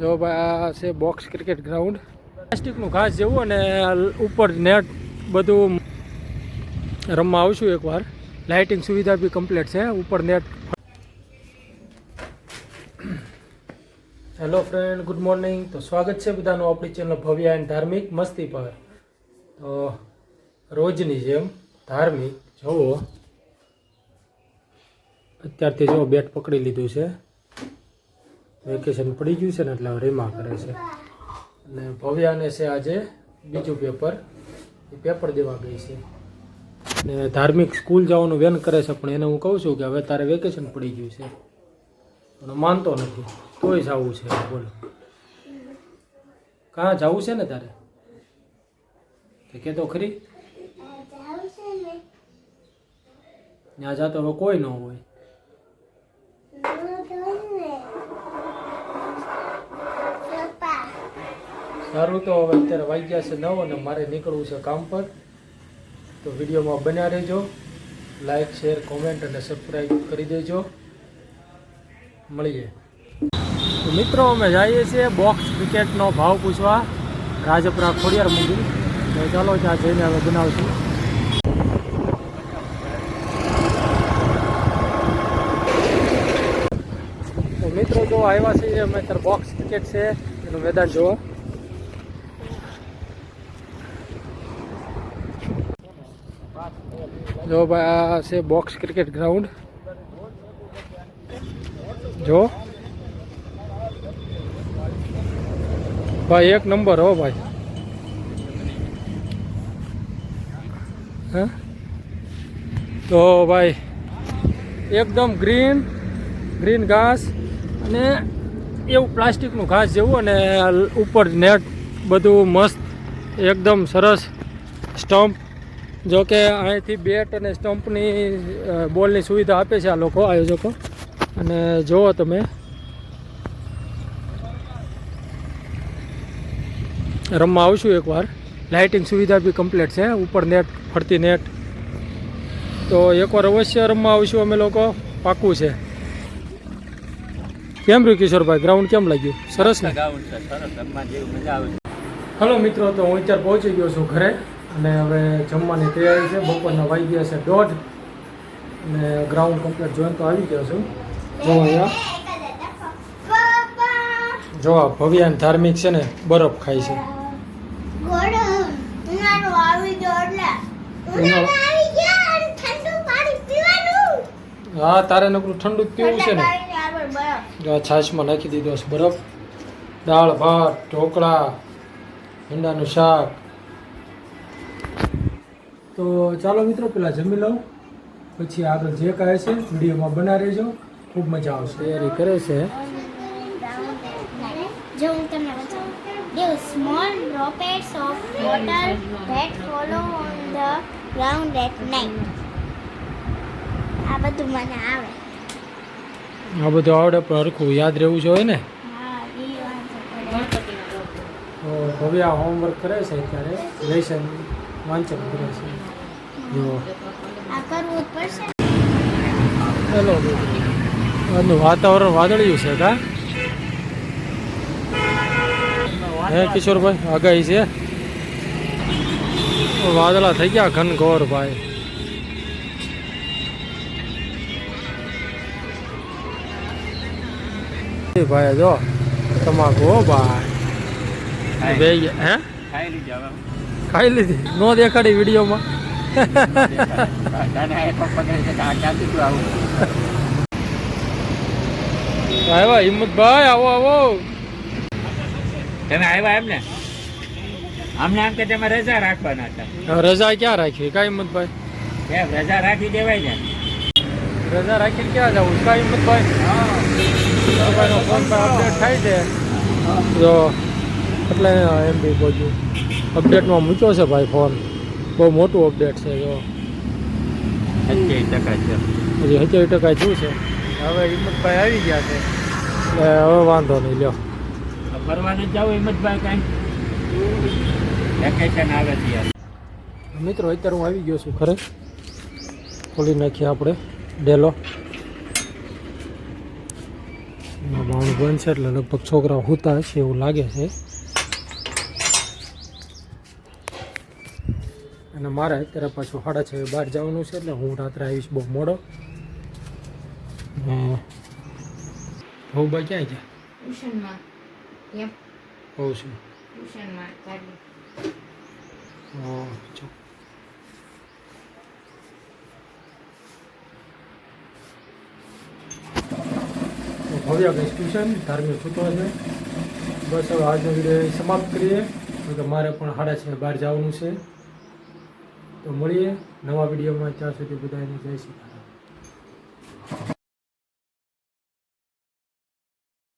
જો ભાઈ, આ છે બોક્સ ક્રિકેટ ગ્રાઉન્ડ પ્લાસ્ટિકનું ઘાસ જેવું અને ઉપર નેટ બધું રમવા આવશું એકવાર. લાઇટિંગ સુવિધા બી કમ્પ્લીટ છે. ઉપર net hello friend good morning તો સ્વાગત છે બધાનું આપણી ચેનલ ભવ્ય એન્ડ ધાર્મિક મસ્તી પર. તો રોજની જેમ ધાર્મિક, જુઓ. અત્યારથી જો બેટ પકડી લીધું છે. વેકેશન પડી ગયું છે ને એટલે રેમા કરે છે. અને ભવ્યાને છે આજે બીજું પેપર એ પેપર દેવા ગઈ છે. ને ધાર્મિક સ્કૂલ જવાનું વેન કરે છે પણ એને હું કહું છું કે હવે તારે વેકેશન પડી ગયું છે. પણ માનતો નથી. તોય જવું છે બોલો. કાં જવું છે ને તારે? તે કે તો ખરી. ત્યાં જતો હવે કોઈ ન હોય. સારું તો હવે અત્યારે વાગ્યા છે નવ અને મારે નીકળવું છે કામ પર. તો વિડીયોમાં બન્યા રહેજો. લાઈક શેર કોમેન્ટ અને સબસ્ક્રાઈબ કરી દેજો. મળીએ. તો મિત્રો, અમે જઈએ છીએ બોક્સ ક્રિકેટનો ભાવ પૂછવા. રાજપરા ખોડિયાર મંદિર. તો ચાલો ત્યાં જઈને અમે બનાવશું. મિત્રો, જો આવ્યા છીએ, અમે અત્યારે બોક્સ ક્રિકેટ છે. એનું મેદાન જોવા. જો ભાઈ, આ છે બોક્સ ક્રિકેટ ગ્રાઉન્ડ જો. ભાઈ, એક નંબર હો ભાઈ. હા? તો ભાઈ, એકદમ ગ્રીન ગ્રીન ઘાસ અને એવું પ્લાસ્ટિકનું ઘાસ જેવું અને ઉપર નેટ બધું મસ્ત, એકદમ સરસ સ્ટમ્પ જો કે અહીંથી બેટ અને સ્ટમ્પની બોલની સુવિધા આપે છે આ લોકો આયોજકો. અને જુઓ તમે. રમવા આવશું એકવાર. લાઇટિંગ સુવિધા બી કમ્પ્લીટ છે. ઉપર નેટ ફરતી નેટ તો એકવાર અવશ્ય રમવા આવશું અમે લોકો. પાક્કું છે. કેમ રહ્યું કિશોરભાઈ? ગ્રાઉન્ડ કેમ લાગ્યું? સરસ ને? હલો મિત્રો તો હું અત્યારે પહોંચી ગયો છું ઘરે. અને હવે જમવાની તૈયારી છે. બપોરના વાગી ગયા છે દોઢ. અને ગ્રાઉન્ડ કમ્પ્લીટ જોઈને તો આવી ગયો છું. જો અહીંયા. જો આ ભવ્યાન ધાર્મિક છે ને, બરફ ખાય છે. હા, તારે નકરું ઠંડુ જ પીવું છે ને. છાશમાં નાખી દીધો છે બરફ. દાળ, ભાત, ઢોકળા ભીંડાનું શાક. તો ચાલો મિત્રો પેલા જમી લઉં. પછી આગળ જે કહે છે વિડીયોમાં બના રહેજો. ખૂબ મજા આવશે. તૈયારી કરે છે. જો હું તમને બતાવું. આ બધું મને આવે. આ બધું આવડે પણ હરખું યાદ રહેવું જોઈએ ને. હા એ વાંધો ભવ્યા હોમવર્ક કરે છે અત્યારે. લેસન વાંચન કરે છે. જો. હેલો આજનું વાતાવરણ વાદળિયું છે કા? હે કિશોરભાઈ આગાહી છે? વાદળા થઈ ગયા ઘનઘોર ભાઈ. ભાઈ જો તમાકુ હો ભાઈ. બે ગયા. હે? ખાઈ લીધી હવે. ખાઈ લીધી. નો દેખાડી વિડીયોમાં. કે આવ્યા હિંમતભાઈ આવો આવો. તમે આવ્યા એમ ને અમને આમ કે તમે રજા રાખવાના હતા. રજા ક્યાં રાખી? કાંઈ હિંમતભાઈ? કેમ રજા રાખી દેવાય ને? રજા રાખીને ક્યાં જવું? કાંઈ હિંમતભાઈ? ફોન પર અપડેટ થાય છે. જો એટલે એમ બી બધું અપડેટમાં મૂક્યો છે ભાઈ ફોન બહુ મોટું અપડેટ છે જો. સત્યાવીસ ટકા છે. હજી સત્યાવીસ ટકા થયું છે. હવે હિંમતભાઈ આવી ગયા છે. એટલે હવે વાંધો નહીં લ્યો. ફરવાનું જાવ હિંમતભાઈ કાંઈ. વેકેશન આવે છે મિત્રો અત્યારે હું આવી ગયો છું ખરે ખોલી નાખીએ આપણે. ડેલો. નાવાનું બંધ છે એટલે લગભગ છોકરા હોતા હશે એવું લાગે છે. અને મારે અત્યારે પાછું સાડા છ બહાર જવાનું છે એટલે હું રાત્રે આવીશ બહુ મોડો. ભાઉભાઈ ક્યાં ગયા? હોઉં છું ભવ્ય ગઈ ટ્યુશન ધાર્મિક સૂતો છે બસ હવે આજનો વીડિયો સમાપ્ત કરીએ. કે મારે પણ સાડા છ બહાર જવાનું છે. તો મળીએ નવા વિડીયોમાં. ત્યાં સુધી બધાને જય શ્રી